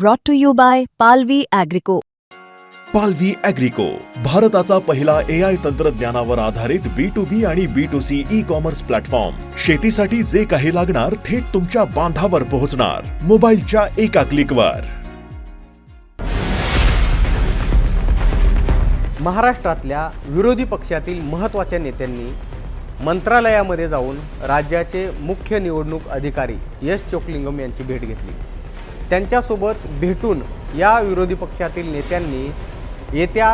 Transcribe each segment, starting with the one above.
brought to you by Palvi Agrico. पालवी अॅग्रिको भारताचा पहिला ए आय तंत्रज्ञानावर आधारित बी टू बी आणि B to C e commerce platform शेतीसाठी जे काही लागणार थेट तुमच्या बांधावर पोहोचणार. मोबाईलच्या एका क्लिकवर महाराष्ट्रातल्या विरोधी पक्षातील महत्त्वाच्या नेत्यांनी मंत्रालयामध्ये जाऊन राज्याचे मुख्य निवडणूक अधिकारी यश चोकलिंगम यांची भेट घेतली. त्यांच्यासोबत भेटून या विरोधी पक्षातील नेत्यांनी येत्या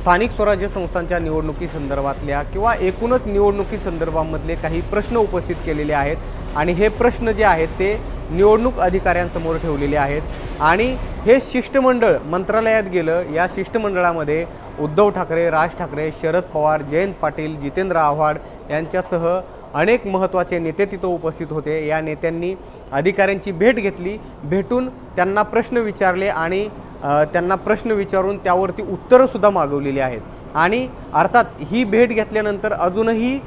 स्थानिक स्वराज्य संस्थांच्या निवडणुकीसंदर्भातल्या किंवा एकूणच निवडणुकीसंदर्भामधले काही प्रश्न उपस्थित केलेले आहेत आणि हे प्रश्न जे आहेत ते निवडणूक अधिकाऱ्यांसमोर ठेवलेले आहेत. आणि हे शिष्टमंडळ मंत्रालयात गेलं या शिष्टमंडळामध्ये उद्धव ठाकरे राज ठाकरे शरद पवार जयंत पाटील जितेंद्र आव्हाड यांच्यासह अनेक महत्त्वाचे नेते तिथं उपस्थित होते. या नेत्यांनी अधिकाऱ्यांची भेट घेतली. भेटून त्यांना प्रश्न विचारले आणि त्यांना प्रश्न विचारून त्यावरती उत्तरंसुद्धा मागवलेली आहेत. आणि अर्थात ही भेट घेतल्यानंतर अजूनही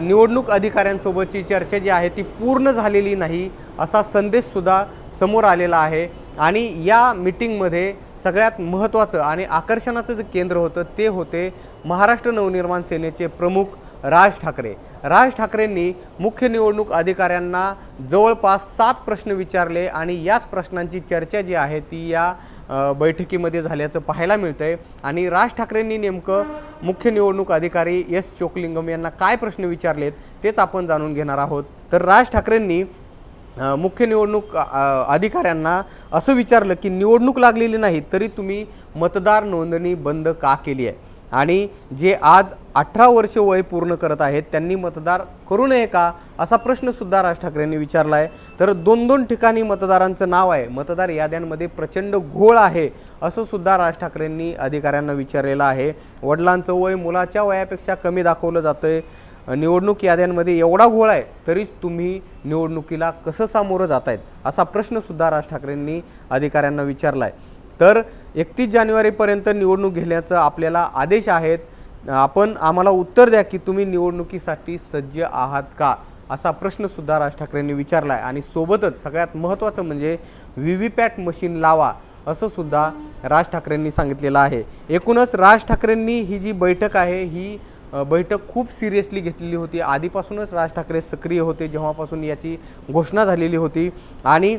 निवडणूक अधिकाऱ्यांसोबतची चर्चा जी आहे ती पूर्ण झालेली नाही असा संदेशसुद्धा समोर आलेला आहे. आणि या मिटिंगमध्ये सगळ्यात महत्त्वाचं आणि आकर्षणाचं जे केंद्र होतं ते होते महाराष्ट्र नवनिर्माण सेनेचे प्रमुख राज ठाकरे. राज ठाकरेंनी मुख्य निवडणूक अधिकाऱ्यांना जवळपास सात प्रश्न विचारले आणि याच प्रश्नांची चर्चा जी आहे ती या बैठकीमध्ये झाल्याचं पाहायला मिळतं आहे आणि राज ठाकरेंनी नेमकं मुख्य निवडणूक अधिकारी एस चोकलिंगम यांना काय प्रश्न विचारलेत तेच आपण जाणून घेणार आहोत. तर राज ठाकरेंनी मुख्य निवडणूक अधिकाऱ्यांना असं विचारलं की निवडणूक लागलेली नाही तरी तुम्ही मतदार नोंदणी बंद का केली आहे? आणि जे आज अठरा वर्ष वय पूर्ण करत आहेत त्यांनी मतदार करू नये का असा प्रश्नसुद्धा राज ठाकरेंनी विचारला आहे तर दोन दोन ठिकाणी मतदारांचं नाव आहे. मतदार याद्यांमध्ये प्रचंड घोळ आहे असं सुद्धा राज ठाकरेंनी अधिकाऱ्यांना विचारलेलं आहे. वडिलांचं वय मुलाच्या वयापेक्षा कमी दाखवलं जातं आहे निवडणूक याद्यांमध्ये एवढा घोळ आहे तरीच तुम्ही निवडणुकीला कसं सामोरं जात आहेत असा प्रश्नसुद्धा राज ठाकरेंनी अधिकाऱ्यांना विचारला आहे तर एकतीस जानेवारीपर्यंत निवडणूक घेण्याचं आपल्याला आदेश आहेत. आपण आम्हाला उत्तर द्या की तुम्ही निवडणुकीसाठी सज्ज आहात का? असा प्रश्नसुद्धा राज ठाकरेंनी विचारला आहे आणि सोबतच सगळ्यात महत्त्वाचं म्हणजे व्ही व्ही पॅट मशीन लावा असं सुद्धा राज ठाकरेंनी सांगितलेलं आहे. एकूणच राज ठाकरेंनी ही जी बैठक आहे ही बैठक खूप सिरियसली घेतलेली होती. आधीपासूनच राज ठाकरे सक्रिय होते जेव्हापासून याची घोषणा झालेली होती. आणि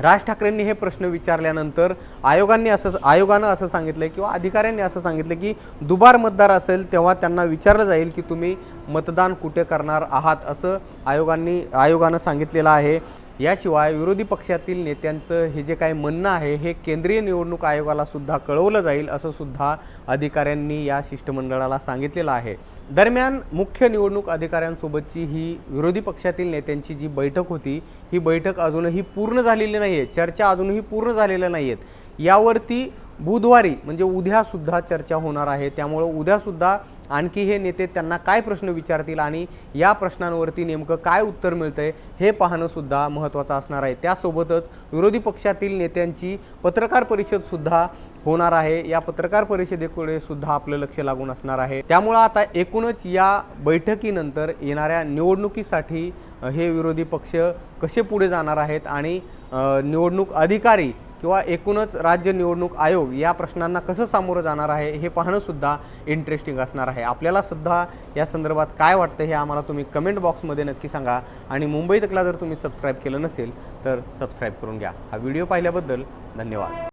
राज ठाकरेंनी हे प्रश्न विचारल्यानंतर आयोगांनी असं आयोगानं असं सांगितलं किंवा अधिकाऱ्यांनी असं सांगितलं की दुबार मतदार असेल तेव्हा त्यांना विचारलं जाईल की तुम्ही मतदान कुठे करणार आहात असं आयोगांनी आयोगानं सांगितलेलं आहे. याशिवाय विरोधी पक्षातील नेत्यांचं हे जे काही म्हणणं आहे हे केंद्रीय निवडणूक आयोगाला सुद्धा कळवलं जाईल असं सुद्धा अधिकाऱ्यांनी या शिष्टमंडळाला सांगितलेलं आहे. दरम्यान मुख्य निवडणूक अधिकाऱ्यांसोबतची ही विरोधी पक्षातील नेत्यांची जी बैठक होती ही बैठक अजूनही पूर्ण झालेली नाही आहे चर्चा अजूनही पूर्ण झालेल्या नाही आहेत यावरती बुधवारी म्हणजे उद्यासुद्धा चर्चा होणार आहे. त्यामुळं उद्यासुद्धा आणखी हे नेते त्यांना काय प्रश्न विचारतील आणि या प्रश्नांवरती नेमकं काय उत्तर मिळतं आहे हे पाहणंसुद्धा महत्त्वाचं असणार आहे. त्यासोबतच विरोधी पक्षातील नेत्यांची पत्रकार परिषदसुद्धा होणार आहे. या पत्रकार परिषदेकडे सुद्धा आपलं लक्ष लागून असणार आहे. त्यामुळं आता एकूणच या बैठकीनंतर येणाऱ्या निवडणुकीसाठी हे विरोधी पक्ष कसे पुढे जाणार आहेत आणि निवडणूक अधिकारी किंवा एकूणच राज्य निवडणूक आयोग या प्रश्नांना कसं सामोरं जाणार आहे हे पाहणंसुद्धा इंटरेस्टिंग असणार आहे. आपल्याला सुद्धा या संदर्भात काय वाटतं हे आम्हाला तुम्ही कमेंट बॉक्समध्ये नक्की सांगा. आणि मुंबई तकला जर तुम्ही सबस्क्राईब केलं नसेल तर सबस्क्राईब करून घ्या. हा व्हिडिओ पाहिल्याबद्दल धन्यवाद.